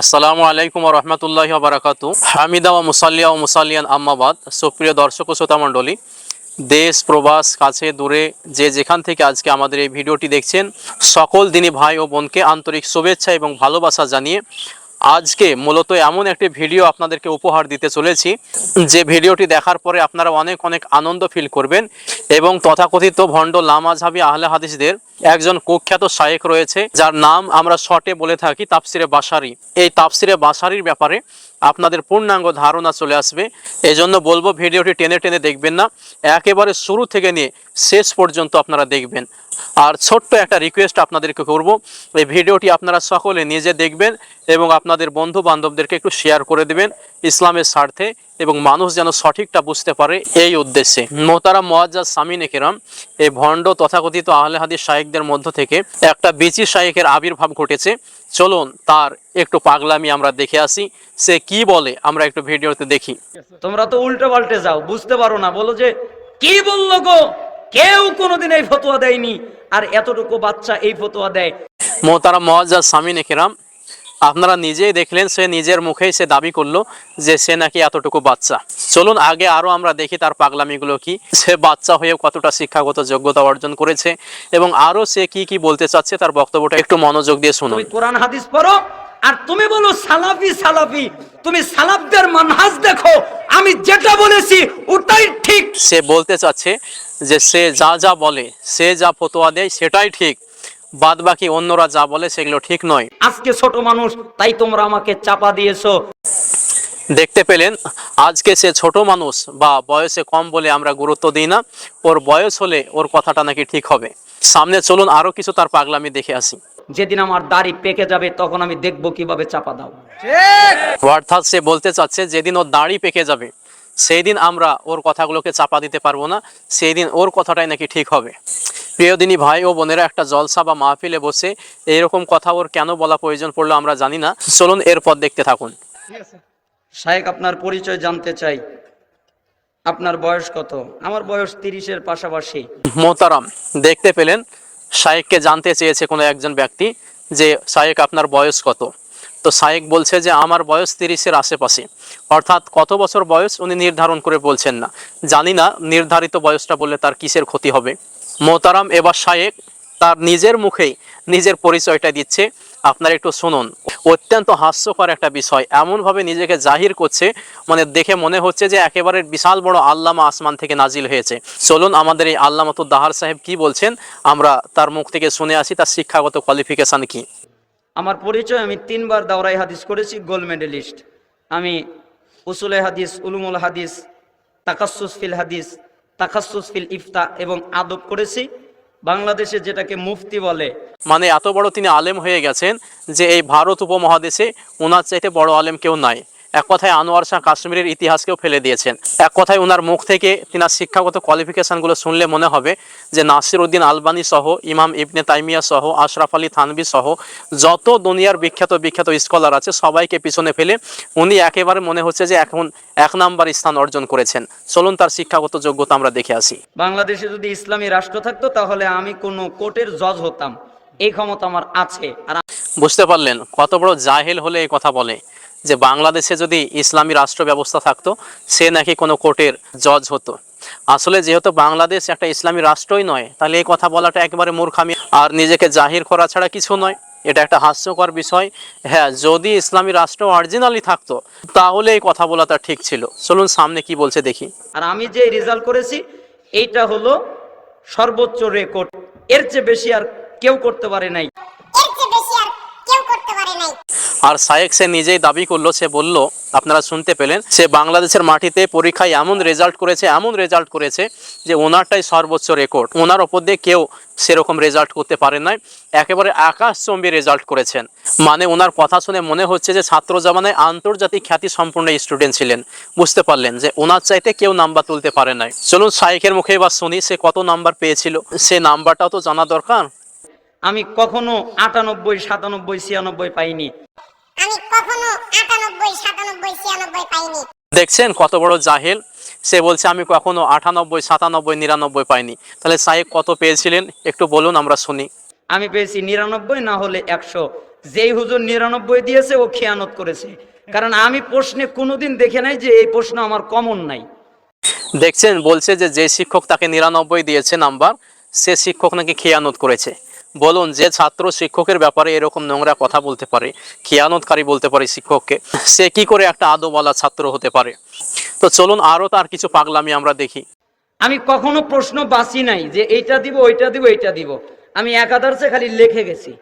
আসসালামু আলাইকুম রহমতুল্লাহ বারাকাতু। হামিদা ও মুসাল্লিয়া ও মুসাল্লিয়ান আম্মাবাদ সুপ্রিয় দর্শক ও শ্রোতা মণ্ডলী, দেশ, প্রবাস, কাছে, দূরে, যে যেখান থেকে আজকে আমাদের এই ভিডিওটি দেখছেন, সকল দিনী ভাই ও বোনকে আন্তরিক শুভেচ্ছা এবং ভালোবাসা জানিয়ে আজকে মূলত এমন একটি ভিডিও আপনাদেরকে উপহার দিতে চলেছি। যে ভিডিওটি দেখার পরে আপনারা অনেক অনেক আনন্দ ফিল করবেন এবং তথাকথিত ভণ্ড লামাঝাবি আহলে হাদিসদের একজন কুখ্যাত শায়েক রয়েছে, যার নাম আমরা শটে বলে থাকি তাপসিরে বাসারি এই তাপসিরে বাসারির ব্যাপারে আপনাদের পূর্ণাঙ্গ ধারণা চলে আসবে। এই জন্য বলব, ভিডিওটি টেনে টেনে দেখবেন না। একেবারে শুরু থেকে নিয়ে শেষ পর্যন্ত আপনারা দেখবেন। আর ছোট্ট একটা রিকোয়েস্ট আপনাদেরকে করব, এই ভিডিওটি আপনারা সকলে নিজে দেখবেন এবং আপনাদের বন্ধু বান্ধবদেরকে একটু শেয়ার করে দেবেন। ইসলামের স্বার্থে এবং মানুষ যেন সঠিকটা বুঝতে পারে এই উদ্দেশ্যে। মোতারা মোয়াজ্জাজ সামিন একেরাম এই ভণ্ড তথাকথিত আহলে হাদিস শায়েকদের মধ্য থেকে একটা বিচি শায়েকের আবির্ভাব ঘটেছে। চলুন তার একটু পাগলামি আমরা দেখে আসি সে কি বলে আমরা একটু ভিডিওতে দেখি। তোমরা তো উল্টে পাল্টে যাও বুঝতে পারো না বলো যে কি বলল গো? কেউ কোনোদিন এই ফতোয়া দেয়নি আর এতটুকু বাচ্চা এই ফতোয়া দেয়। মোতারা মোয়াজ্জাজ সামিন একেরাম আপনারা নিজেই দেখলেন সে নিজের মুখেই সে দাবি করল যে সে নাকি এতটুকু বাচ্চা। চলুন আগে আরও আমরা দেখি তার পাগলামিগুলো কি। সে বাচ্চা হয়েও কতটা শিক্ষাগত যোগ্যতা অর্জন করেছে এবং আরও সে কি কি বলতে চাচ্ছে তার বক্তব্যটা একটু মনোযোগ দিয়ে শুনুন। কোরআন হাদিস পড়ো আর তুমি বলো সালাফি সালাফি। তুমি সালাফদের মানহাজ দেখো আমি যেটা বলেছি ওটাই ঠিক। সে বলতে চাচ্ছে যে সে যা যা বলে সে যা ফতোয়া দেয় সেটাই ঠিক। বাদ বাকি অন্যরা যা বলে সেগুলো ঠিক নয়। আজকে ছোট মানুষ তাই তোমরা আমাকে চাপা দিয়েছ। দেখতে পেলেন আজকে সে ছোট মানুষ বা বয়সে কম বলে আমরা গুরুত্ব দিই না। ওর বয়স হলে ওর কথাটা নাকি ঠিক হবে। সামনে চলুন আরও কিছু তার পাগলামি দেখে আসি। যেদিন আমার দাড়ি পেকে যাবে তখন আমি দেখব কীভাবে চাপা দাও। অর্থাৎ সে বলতে চাচ্ছে যেদিন ওর দাড়ি পেকে যাবে সেই দিন আমরা ওর কথাগুলোকে চাপা দিতে পারব না সেই দিন ওর কথাটাই নাকি ঠিক হবে। প্রিয় দিনী ভাই ও বোনেরা একটা জলসা বা মাহফিলে বসে এইরকম কথা ওর কেন বলা প্রয়োজন পড়ল আমরা জানি না। চলুন এরপর দেখতে থাকুন। শায়েক আপনার পরিচয় জানতে চাই। আপনার বয়স কত? আমার বয়স তিরিশের পাশাপাশি। মোতারাম দেখতে পেলেন শায়েককে জানতে চেয়েছে কোনো একজন ব্যক্তি যে শায়েক আপনার বয়স কত? তো শায়েক বলছে যে আমার বয়স তিরিশের আশেপাশে। অর্থাৎ কত বছর বয়স উনি নির্ধারণ করে বলছেন না। জানি না নির্ধারিত বয়সটা বললে তার কিসের ক্ষতি হবে। মোতারাম এবার শায়েক তার নিজের মুখেই নিজের পরিচয়টা দিচ্ছে। আপনারা একটু শুনুন। অত্যন্ত হাস্যকর একটা বিষয়। এমনভাবে নিজেকে জাহির করছে মানে দেখে মনে হচ্ছে যে একেবারে বিশাল বড় আল্লামা আসমান থেকে নাজিল হয়েছে। চলুন আমাদের এই আল্লামাতুল দাহার সাহেব কি বলছেন? আমরা তার মুখ থেকে শুনে আসি, তার শিক্ষাগত কোয়ালিফিকেশন কি? আমার পরিচয় আমি তিনবার দাওরাই হাদিস করেছি গোল্ড মেডেলিস্ট আমি উসুলে হাদিস, উলুমুল হাদিস তাকাসুস ফিল হাদিস তাকাসুস ফিল ইফতা এবং আদব করেছি। বাংলাদেশে যেটাকে মুফতি বলে। মানে এত বড় তিনি আলেম হয়ে গেছেন যে এই ভারত উপমহাদেশে ওনার চাইতে বড় আলেম কেউ নাই। এক কথায় আনোয়ার শাহ কাশ্মীরের ইতিহাসকেও ফেলে দিয়েছেন। এক কথায় ওনার মুখ থেকে তিনার শিক্ষাগত কোয়ালিফিকেশনগুলো শুনলে মনে হবে যে নাসির উদ্দিন আলবানি সহ ইমাম ইবনে তাইমিয়া সহ আশরাফ আলী থানবি সহ যত দুনিয়ার বিখ্যাত বিখ্যাত স্কলার আছে সবাইকে পিছনে ফেলে উনি একেবারে মনে হচ্ছে যে এখন এক নাম্বার স্থান অর্জন করেছেন। চলুন তার শিক্ষাগত যোগ্যতা আমরা দেখে আসি। বাংলাদেশে যদি ইসলামী রাষ্ট্র থাকতো তাহলে আমি কোনো কোর্টের জজ হতাম। এই ক্ষমতা আমার আছে। আর বুঝতে পারলেন কত বড় জাহেল হলে এই কথা বলে। যে বাংলাদেশে যদি ইসলামী রাষ্ট্র ব্যবস্থা থাকতো, সে নাকি কোনো কোর্টের জজ হতো। আসলে যেহেতু বাংলাদেশ একটা ইসলামী রাষ্ট্রই নয়, তাহলে এই কথা বলাটা একেবারে মূর্খামি। আর নিজেকে জাহির করা ছাড়া কিছু নয়। এটা একটা হাস্যকর বিষয়। হ্যাঁ যদি ইসলামী রাষ্ট্র অরিজিনালি থাকতো, তাহলে এই কথা বলাটা ঠিক ছিল। চলুন সামনে কি বলছে দেখি। আর আমি যে রেজাল্ট করেছি, এইটা হলো সর্বোচ্চ রেকর্ড। এর চেয়ে বেশি আর কেউ করতে পারে নাই। আর সায়েক সে নিজেই দাবি করল, সে বলল, আপনারা শুনতে পেলেন, সে বাংলাদেশের মাটিতে পরীক্ষায় এমন রেজাল্ট করেছে, এমন রেজাল্ট করেছে যে ওনারটাই সর্বোচ্চ রেকর্ড ওনার ওপর দিয়ে কেউ সেরকম রেজাল্ট করতে পারে নাই। একেবারে আকাশচম্বী রেজাল্ট করেছেন। মানে ওনার কথা শুনে মনে হচ্ছে যে ছাত্র জামানায় আন্তর্জাতিক খ্যাতি সম্পূর্ণ স্টুডেন্ট ছিলেন। বুঝতে পারলেন যে ওনার চাইতে কেউ নাম্বার তুলতে পারে নাই। চলুন সাইকের মুখে এবার শুনি, সে কত নাম্বার পেয়েছিল? সে নাম্বারটাও তো জানা দরকার। আমি কখনো আটানব্বই, সাতানব্বই, ছিয়ানব্বই পাইনি। আমি কখনো আটানব্বই সাতানব্বই ছিয়ানব্বই পাইনি। দেখছেন কত বড় জাহেল? সে বলছে আমি কখনো আটানব্বই সাতানব্বই নিরানব্বই পাইনি। তাহলে সাহেব কত পেয়েছিলেন? একটু বলুন আমরা শুনি। আমি পেয়েছি নিরানব্বই না হলে একশো। যেই হুজুর নিরানব্বই দিয়েছে ও খেয়ানত করেছে। কারণ আমি প্রশ্নে কোনোদিন দেখে নাই যে এই প্রশ্ন আমার কমন নাই। দেখছেন বলছে যে যে শিক্ষক তাকে নিরানব্বই দিয়েছে নাম্বার সে শিক্ষক নাকি খেয়ানত করেছে। বলুন যে ছাত্র শিক্ষকের ব্যাপারে এরকম নোংরা কথা বলতে পারে খেয়ানতকারী বলতে পারে শিক্ষককে সে কি করে একটা আদোওয়ালা ছাত্র হতে পারে? তো চলুন আরও তার কিছু পাগলামি আমরা দেখি। আমি কখনো প্রশ্ন বাঁচি নাই যে এইটা দিব ওইটা দিব এইটা দিব। আমি একাধারসে খালি লিখে গেছি।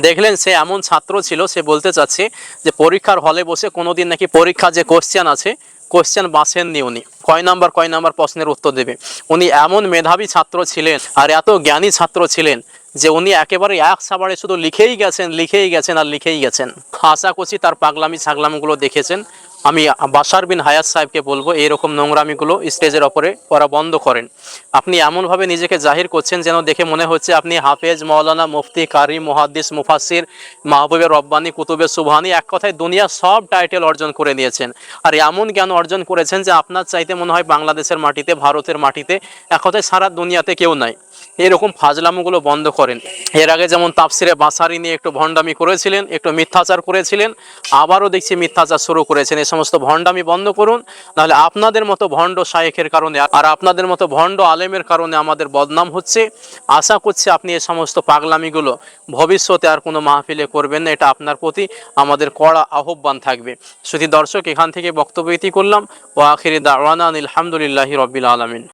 দেখলেন সে এমন ছাত্র ছিল সে বলতে চাচ্ছে যে পরীক্ষার হলে বসে কোনোদিন নাকি পরীক্ষা যে কোশ্চেন আছে কোশ্চেন বাঁচেননি উনি। কয় নাম্বার কয় নাম্বার প্রশ্নের উত্তর দেবে। উনি এমন মেধাবী ছাত্র ছিলেন আর এত জ্ঞানী ছাত্র ছিলেন যে উনি একেবারে এক সাবারে শুধু লিখেই গেছেন লিখেই গেছেন আর লিখেই গেছেন। আশা করছি তার পাগলামি ছাগলামগুলো দেখেছেন। আমি বাসার বিন হায়াত সাহেবকে বলব, এইরকম নোংরামিগুলো স্টেজের ওপরে করা বন্ধ করেন। আপনি এমনভাবে নিজেকে জাহির করছেন যেন দেখে মনে হচ্ছে আপনি হাফেজ মৌলানা মুফতি, কারি, মুহাদ্দিস মুফাসির মাহবুবের রব্বানি, কুতুবে সুবহানি, এক কথায় দুনিয়া সব টাইটেল অর্জন করে নিয়েছেন। আর এমন জ্ঞান অর্জন করেছেন যে আপনার চাইতে মনে হয় বাংলাদেশের মাটিতে, ভারতের মাটিতে, এক কথায় সারা দুনিয়াতে কেউ নাই। এরকম ফাজলামুগুলো বন্ধ করেন। এর আগে যেমন তাফসিরে বাসারি নিয়ে একটু ভণ্ডামি করেছিলেন, একটু মিথ্যাচার করেছিলেন, আবারও দেখছি মিথ্যাচার শুরু করেছেন। সমস্ত ভণ্ডামি বন্ধ করুন, নাহলে আপনাদের মতো ভণ্ড শায়েখের কারণে আর আপনাদের মতো ভণ্ড আলেমের কারণে আমাদের বদনাম হচ্ছে। আশা করছি আপনি এই সমস্ত পাগলামিগুলো ভবিষ্যতে আর কোনো মাহফিলে করবেন না, এটা আপনার প্রতি আমাদের কড়া আহ্বান থাকবে। শুধু দর্শক, এখান থেকে বক্তব্য ইতি করলাম। ও আখিরি দাওয়ানা আলহামদুলিল্লাহি রবিল আলমিন।